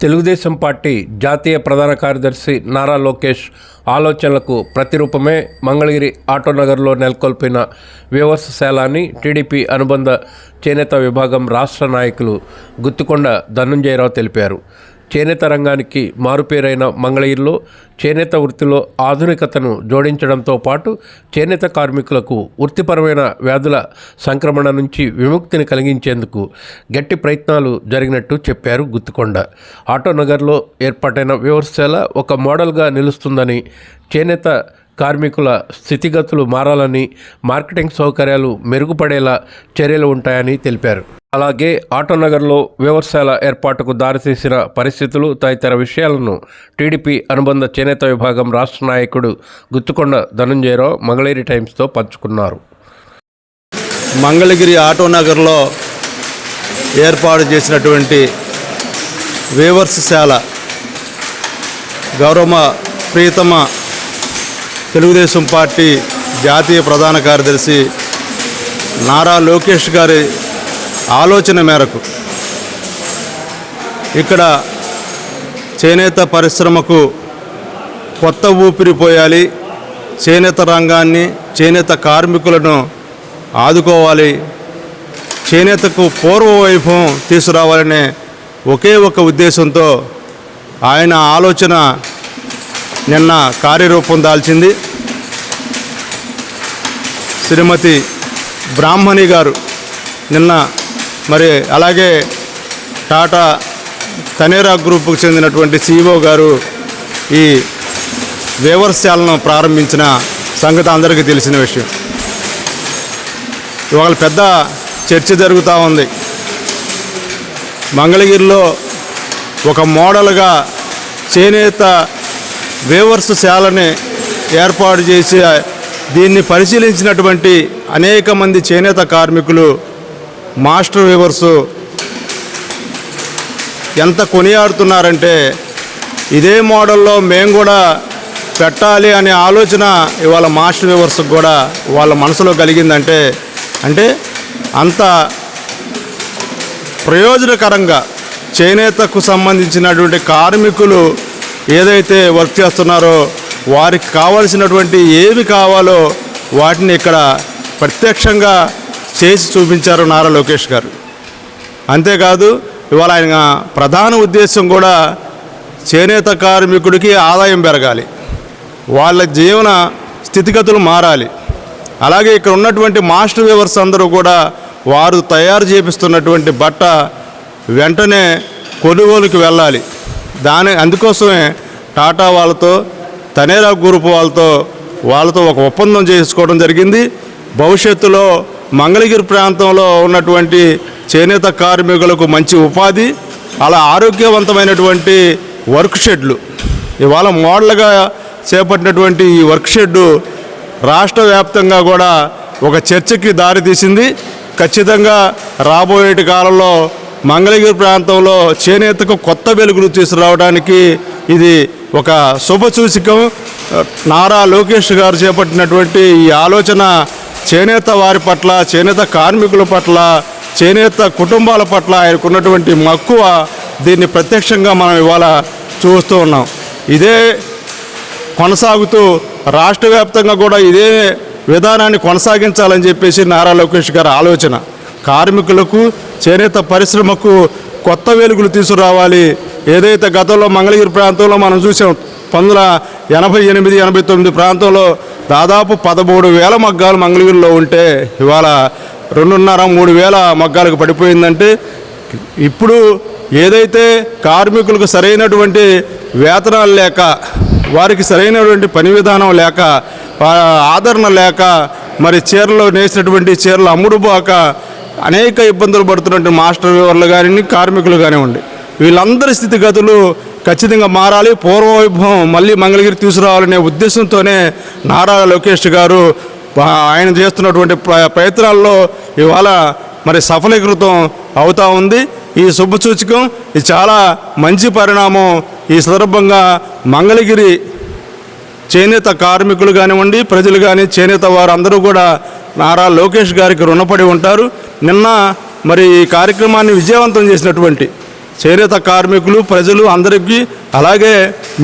Telugu Desam party జాతీయ ప్రధాన కార్యదర్శి నారా లోకేష్ ఆలోచనలకు ప్రతిరూపమే మంగళగిరి ఆటోనగర్లో నెలకొల్పిన వ్యూవర్స్ టీడీపీ అనుబంధ చేనేత విభాగం రాష్ట్ర నాయకులు గుత్తుకొండ ధనుంజయరావు తెలిపారు. చేనేత రంగానికి మారుపేరైన మంగళగిరిలో చేనేత వృత్తిలో ఆధునికతను జోడించడంతో పాటు చేనేత కార్మికులకు వృత్తిపరమైన వ్యాధుల సంక్రమణ నుంచి విముక్తిని కలిగించేందుకు గట్టి ప్రయత్నాలు జరిగినట్టు చెప్పారు గుత్తికొండ. ఆటోనగర్లో ఏర్పాటైన వ్యవస్థల ఒక మోడల్గా నిలుస్తుందని చేనేత కార్మికుల స్థితిగతులు మారాలని మార్కెటింగ్ సౌకర్యాలు మెరుగుపడేలా చర్యలు ఉంటాయని తెలిపారు. అలాగే ఆటోనగర్లో వ్యవసాయాల ఏర్పాటుకు దారితీసిన పరిస్థితులు తదితర విషయాలను టీడీపీ అనుబంధ చేనేత విభాగం రాష్ట్ర నాయకుడు గుత్తుకొండ ధనంజయరావు మంగళగిరి టైమ్స్తో పంచుకున్నారు. మంగళగిరి ఆటోనగర్లో ఏర్పాటు చేసినటువంటి వేవర్స్ శాల గౌరవ ప్రీతమ తెలుగుదేశం పార్టీ జాతీయ ప్రధాన కార్యదర్శి నారా లోకేష్ గారి ఆలోచన మేరకు ఇక్కడ చేనేత పరిశ్రమకు కొత్త ఊపిరి పోయాలి చేనేత రంగాన్ని చేనేత కార్మికులను ఆదుకోవాలి చేనేతకు పూర్వ వైభవం తీసుకురావాలనే ఒకే ఒక ఉద్దేశంతో ఆయన ఆలోచన నిన్న కార్యరూపం దాల్చింది. శ్రీమతి బ్రాహ్మణి గారు నిన్న మరి అలాగే టాటా తనేరా గ్రూప్కు చెందినటువంటి సిఇఓ గారు ఈ వేవర్శాలను ప్రారంభించిన సంగతి అందరికీ తెలిసిన విషయం. ఇవాళ పెద్ద చర్చ జరుగుతూ ఉంది. మంగళగిరిలో ఒక మోడల్గా చేనేత వేవర్స్ శాలని ఏర్పాటు చేసి దీన్ని పరిశీలించినటువంటి అనేక మంది చేనేత కార్మికులు మాస్టర్ వేవర్స్ ఎంత కొనియాడుతున్నారంటే ఇదే మోడల్లో మేము కూడా పెట్టాలి అనే ఆలోచన ఇవాళ మాస్టర్ వేవర్స్కి కూడా వాళ్ళ మనసులో కలిగిందంటే అంటే అంత ప్రయోజనకరంగా చేనేతకు సంబంధించినటువంటి కార్మికులు ఏదైతే వర్క్ చేస్తున్నారో వారికి కావలసినటువంటి ఏవి కావాలో వాటిని ఇక్కడ ప్రత్యక్షంగా చేసి చూపించారు నారా లోకేష్ గారు. అంతేకాదు ఇవాళ ఆయన ప్రధాన ఉద్దేశం కూడా చేనేత కార్మికుడికి ఆదాయం పెరగాలి. వాళ్ళ జీవన స్థితిగతులు మారాలి. అలాగే ఇక్కడ ఉన్నటువంటి మాస్టర్ వివర్స్ అందరూ కూడా వారు తయారు చేపిస్తున్నటువంటి బట్ట వెంటనే కొనుగోలుకి వెళ్ళాలి. దాని అందుకోసమే టాటా వాళ్ళతో తనేరా గ్రూప్ వాళ్ళతో వాళ్ళతో ఒక ఒప్పందం చేసుకోవడం జరిగింది. భవిష్యత్తులో మంగళగిరి ప్రాంతంలో ఉన్నటువంటి చేనేత కార్మికులకు మంచి ఉపాధి అలా ఆరోగ్యవంతమైనటువంటి వర్క్ షెడ్లు. ఇవాళ మోడల్గా చేపట్టినటువంటి ఈ వర్క్ షెడ్డు రాష్ట్ర వ్యాప్తంగా కూడా ఒక చర్చకి దారితీసింది. ఖచ్చితంగా రాబోయే కాలంలో మంగళగిరి ప్రాంతంలో చేనేతకు కొత్త వెలుగులు తీసుకురావడానికి ఇది ఒక శుభసూచకం నారా లోకేష్ గారు చేపట్టినటువంటి ఈ ఆలోచన చేనేత వారి పట్ల చేనేత కార్మికుల పట్ల చేనేత కుటుంబాల పట్ల ఆయనకున్నటువంటి మక్కువ దీన్ని ప్రత్యక్షంగా మనం ఇవాళ చూస్తూ ఉన్నాం. ఇదే కొనసాగుతూ రాష్ట్ర వ్యాప్తంగా కూడా ఇదే విధానాన్ని కొనసాగించాలని చెప్పేసి నారా లోకేష్ గారి ఆలోచన. కార్మికులకు చేనేత పరిశ్రమకు కొత్త వెలుగులు తీసుకురావాలి. ఏదైతే గతంలో మంగళగిరి ప్రాంతంలో మనం చూసాం పంతొమ్మిది వందల ఎనభై ఎనిమిది ఎనభై తొమ్మిది ప్రాంతంలో దాదాపు పదమూడు వేల మగ్గాలు మంగళగిరిలో ఉంటే ఇవాళ రెండున్నర మూడు వేల మగ్గాలకు పడిపోయిందంటే ఇప్పుడు ఏదైతే కార్మికులకు సరైనటువంటి వేతనాలు లేక వారికి సరైనటువంటి పని విధానం లేక ఆదరణ లేక మరి చీరలు నేసినటువంటి చీరలు అమ్ముడుపోక అనేక ఇబ్బందులు పడుతున్నటువంటి మాస్టర్ వివర్లు కానివ్వండి కార్మికులు కానివ్వండి వీళ్ళందరి స్థితిగతులు ఖచ్చితంగా మారాలి. పూర్వవైభవం మళ్ళీ మంగళగిరి తీసుకురావాలనే ఉద్దేశంతోనే నారా లోకేష్ గారు ఆయన చేస్తున్నటువంటి ప్రయత్నాల్లో ఇవాళ మరి సఫలీకృతం అవుతా ఉంది. ఈ శుభసూచకం ఇది చాలా మంచి పరిణామం. ఈ సందర్భంగా మంగళగిరి చేనేత కార్మికులు కానివ్వండి ప్రజలు కానీ చేనేత వారు అందరూ కూడా నారా లోకేష్ గారికి రుణపడి ఉంటారు. నిన్న మరి ఈ కార్యక్రమాన్ని విజయవంతం చేసినటువంటి చేనేత కార్మికులు ప్రజలు అందరికీ అలాగే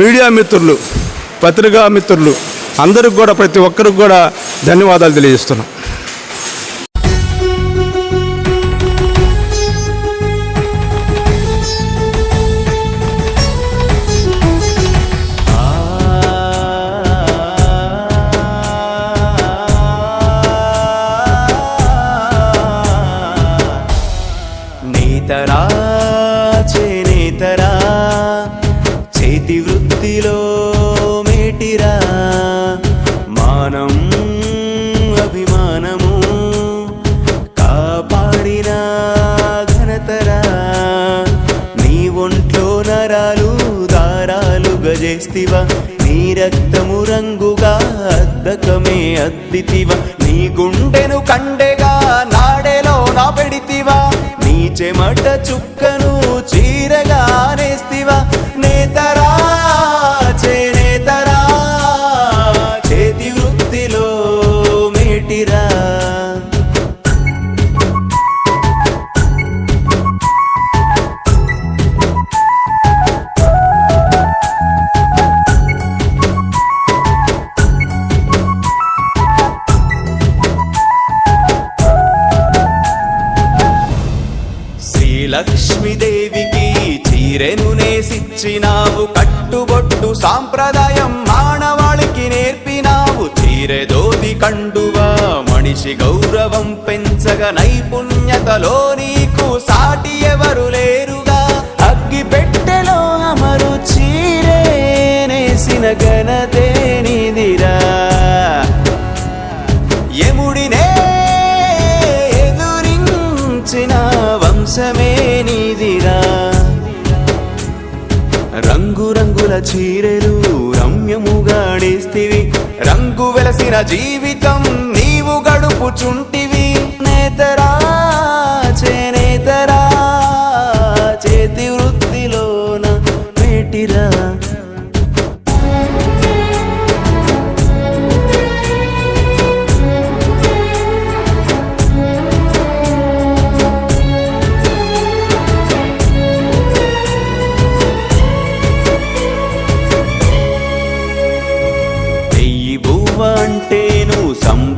మీడియా మిత్రులు పత్రికా మిత్రులు అందరికి కూడా ప్రతి ఒక్కరికి కూడా ధన్యవాదాలు తెలియజేస్తున్నాం. నేతరా చేనేతరా చేతి వృత్తిలో మేటిరా మానం అభిమానము కాపాడిన ఘనతరా. నీ ఒంట్లో నరాలు దారాలు గజేస్తివా నీ రక్తము రంగుగా అద్దకమే అద్దితివా నీ గుండెను కండెగా నాడెలో నా పెడితివా చెమట చుక్కను చీరగా నేస్తివా నేతరా లక్ష్మీదేవికి చీరెను నేసిచ్చినావు కట్టుబొట్టు సాంప్రదాయం మానవాళికి నేర్పినావు చీరెదోది కండువా మనిషి గౌరవం పెంచగ నైపుణ్యతలో నీకు సాటి ఎవరు లేరుగా. అగ్గి పెట్టెలో అమరు చీరే నేసిన చీరెలు రమ్యముగా నేస్తివి. రంగు వెలసిన జీవితం నీవు గడుపుచుంటివి.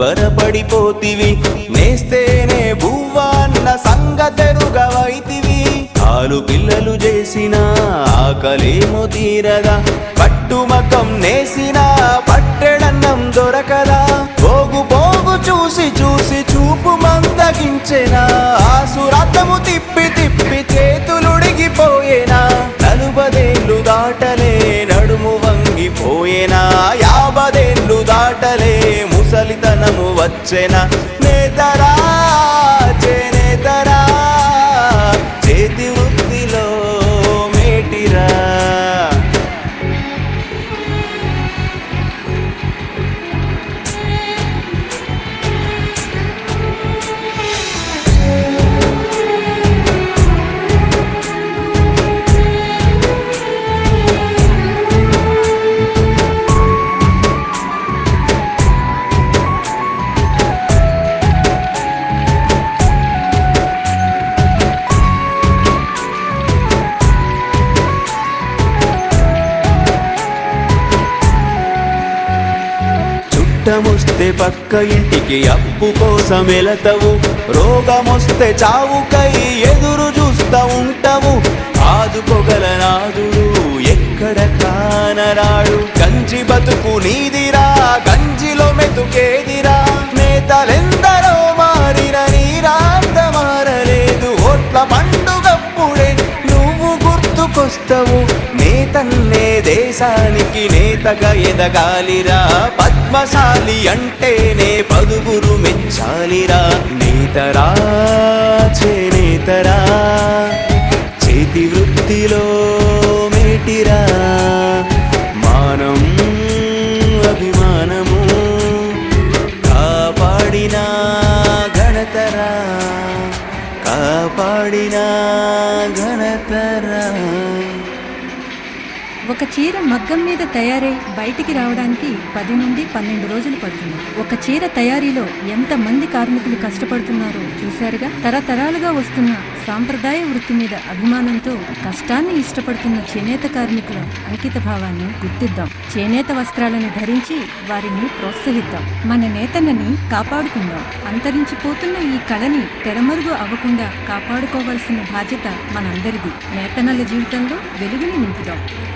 సంబరపడిపోతివి నేస్తేనే బువ్వ సంగతెరుగవైతివి. ఆలు పిల్లలు చేసిన ఆకలేమో తీరదా. పట్టుమకం నేసిన పట్టెడన్నం దొరకదా. పోగు పోగు చూసి చూసి చూపు మందగించెనా. ఆసురథము తిప్పి తిప్పి చేతులుడిగిపోయేనా. నలుబదేళ్ళు దాటలే నడుము వంగిపోయేనా. ముసలితనము వచ్చెనా? వస్తే పక్క ఇంటికి అప్పు కోసం వెళతవు రోగమొస్తే చావుకై ఎదురు చూస్తా ఉంటావు. ఆదుకోగల నాదుడు ఎక్కడ కానరాడు. గంజి బతుకు నీదిరా గంజిలో మెతుకేదిరా. నేతలెందరో మారిన నీరాంత మారలేదు ఓట్ల పండుగప్పుడే నువ్వు గుర్తుకొస్తావు. నేతన్నే దేశానికి నేతగా ఎదగాలిరా. పద్మశాలి అంటేనే పదుగురు మెచ్చాలిరా. నేతరా చేనేతరా. చేతి వృత్తిలో మేటిరా. మానం అభిమానము కాపాడిన ఘనతరా. కాపాడిన ఘనతరా. ఒక చీర మగ్గం మీద తయారై బయటికి రావడానికి పది నుండి పన్నెండు రోజులు పడుతుంది. ఒక చీర తయారీలో ఎంత మంది కార్మికులు కష్టపడుతున్నారో చూశారుగా. తరతరాలుగా వస్తున్న సాంప్రదాయ వృత్తి మీద అభిమానంతో కష్టాన్ని ఇష్టపడుతున్న చేనేత కార్మికుల అంకిత భావాన్ని గుర్తిద్దాం. చేనేత వస్త్రాలను ధరించి వారిని ప్రోత్సహిద్దాం. మన నేతన్నని కాపాడుకుందాం. అంతరించిపోతున్న ఈ కళని తెరమరుగు అవ్వకుండా కాపాడుకోవాల్సిన బాధ్యత మనందరిది. నేతన్నల జీవితంలో వెలుగుని నింపుదాం.